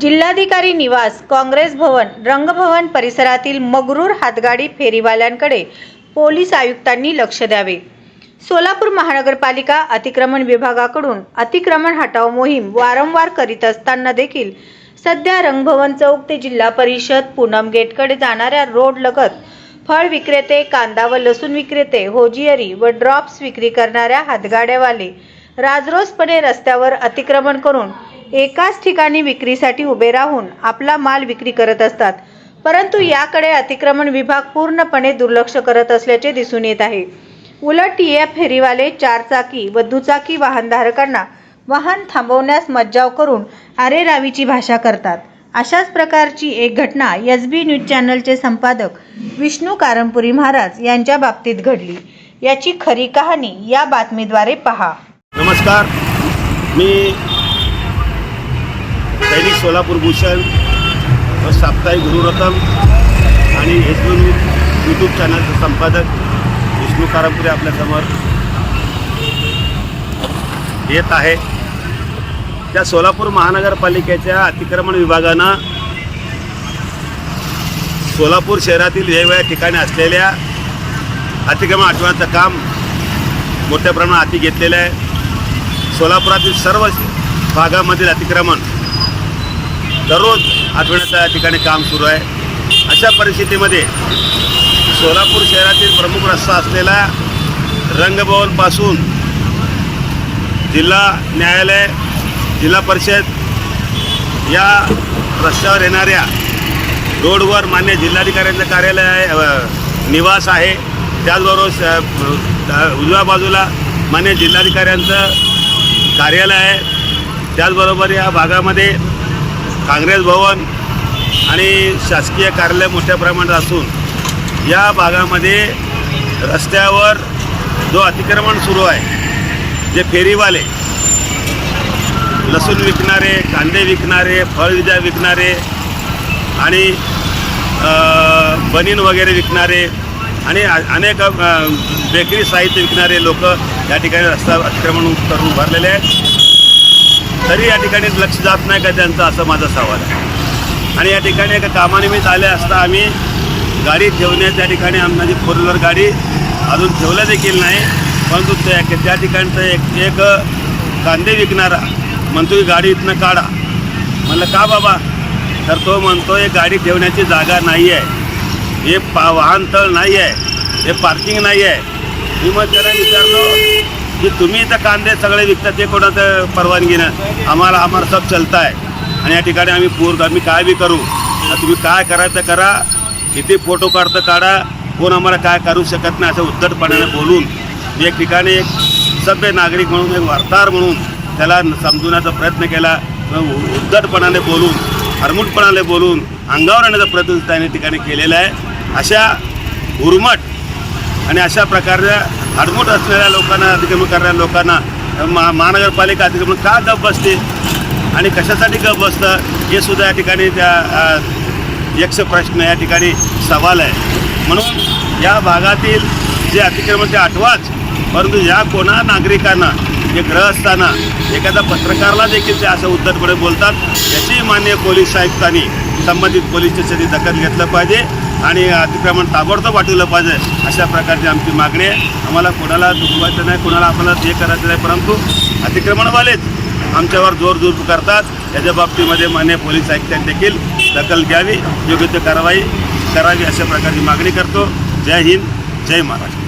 जिल्हाधिकारी निवास काँग्रेस भवन रंगभवन परिसरातील मगरूर हातगाडी फेरीवाल्यांकडे पोलीस आयुक्तांनी लक्ष द्यावे. सोलापूर महानगरपालिका अतिक्रमण विभागाकडून अतिक्रमण हटाव मोहीम वारंवार करीत असताना देखील सध्या रंगभवन चौक ते जिल्हा परिषद पूनम गेटकडे जाणाऱ्या रोड लगत फळ विक्रेते कांदा व लसूण विक्रेते होजियरी व ड्रॉप्स विक्री करणाऱ्या हातगाड्यावाले राजरोसपणे रस्त्यावर अतिक्रमण करून एकाच ठिकाणी विक्रीसाठी उभे राहून आपला माल विक्री करत असतात. परंतु याकडे अतिक्रमण विभाग पूर्णपणे दुर्लक्ष करत असल्याचे दिसून येत आहे. उलट या फेरीवाले चारचाकी व दुचाकी वाहनधारकांना वाहन थांबवण्यास मज्जाव करून आरेरावीची भाषा करतात. अशाच प्रकारची एक घटना एस बी न्यूज चॅनलचे संपादक विष्णू कारंपुरी महाराज यांच्या बाबतीत घडली. याची खरी कहाणी या बातमीद्वारे पहा. नमस्कार. मी दैनिक सोलापूर भूषण साप्ताहिक गुरुरत्न आणि एस यूट्यूब चॅनलचे संपादक विष्णू कारंपुरे आपल्यासमोर येत आहे. त्या सोलापूर महानगरपालिकेच्या अतिक्रमण विभागानं सोलापूर शहरातील वेगवेगळ्या ठिकाणी असलेल्या अतिक्रमण आठवण्याचं काम मोठ्या प्रमाणात हाती घेतलेलं आहे. सोलापुरातील सर्व भागामधील अतिक्रमण दररोज आठवड्याचं या ठिकाणी काम सुरू आहे. अशा परिस्थितीमध्ये सोलापूर शहरातील प्रमुख रस्ता असलेला रंगभवनपासून जिल्हा न्यायालय जिल्हा परिषद या रस्त्यावर येणाऱ्या रोडवर मान्य जिल्हाधिकाऱ्यांचं कार्यालय आहे निवास आहे. त्याचबरोबर उजव्या बाजूला मान्य जिल्हाधिकाऱ्यांचं कार्यालय आहे. त्याचबरोबर या भागामध्ये काँग्रेस भवन आणि शासकीय कार्यालय मोठ्या प्रमाणात असून या भागामध्ये रस्त्यावर जो अतिक्रमण सुरू आहे जे फेरीवाले लसूण विकणारे कांदे विकणारे फळविजा विकणारे आणि बनीन वगैरे विकणारे आणि अनेक बेकरी साहित्य विकणारे लोक या ठिकाणी रस्ता अतिक्रमण करून उभारलेले आहेत. तरी या ठिकाणी लक्ष जात नाही का त्यांचं? असं माझा सवाल आहे. आणि या ठिकाणी एका कामानिमित्त आले असता आम्ही गाडी ठेवण्यात त्या ठिकाणी आम- म्हणजे फोर व्हीलर गाडी अजून ठेवलं देखील नाही. परंतु त्या त्या ठिकाणचं एक एक कांदे विकणारा म्हणतो की गाडी इथनं काढा. म्हणलं का बाबा? तर तो म्हणतो हे गाडी ठेवण्याची जागा नाही आहे हे पा वाहनतळ नाही आहे हे पार्किंग नाही आहे मी मग त्याला विचारलो की तुम्ही इथं कांदे सगळे विकतात ते कोणाचं परवानगीनं आम्हाला आम्हाला सब चलता आहे आणि या ठिकाणी आम्ही पूर आम्ही काय बी करू तुम्ही काय करायचं करा. किती फोटो काढतं काढा. कोण आम्हाला काय करू शकत नाही असं उद्धटपणाने बोलून. मी एक ठिकाणी एक सभ्य नागरिक म्हणून एक वार्ताहर म्हणून त्याला समजवण्याचा प्रयत्न केला. उद्धटपणाने बोलून हरमुटपणाने बोलून अंगावर आणण्याचा प्रयत्न त्याने ठिकाणी केलेला आहे. अशा उर्मट आणि अशा प्रकारच्या आडमुट असणाऱ्या लोकांना अतिक्रमण करणाऱ्या लोकांना मा महानगरपालिका अतिक्रमण का गप बसते? आणि कशासाठी गप बसतं? हे सुद्धा या ठिकाणी त्या यक्ष प्रश्न या ठिकाणी सवाल आहे. म्हणून या भागातील जे अतिक्रमण ते आठवाच परंतु या कोणा नागरिकांना जे ग्रहस्थांना एखाद्या पत्रकारला देखील ते असं उद्धटपणे बोलतात याची मान्य पोलीस आयुक्तांनी संबंधित पोलीस स्टेशनची दखल घेतलं पाहिजे. आणि अतिक्रमण ताबडतोब वाटवलं पाहिजे अशा प्रकारची आमची मागणी आहे. आम्हाला कोणाला दुखवायचं नाही कोणाला आम्हाला हे करायचं नाही परंतु अतिक्रमणवालेच आमच्यावर जोर जोर करतात याच्या बाबतीमध्ये मान्य पोलीस आयुक्तांनी देखील दखल घ्यावी योग्य ते कारवाई करावी अशा प्रकारची मागणी करतो. जय हिंद जय महाराष्ट्र.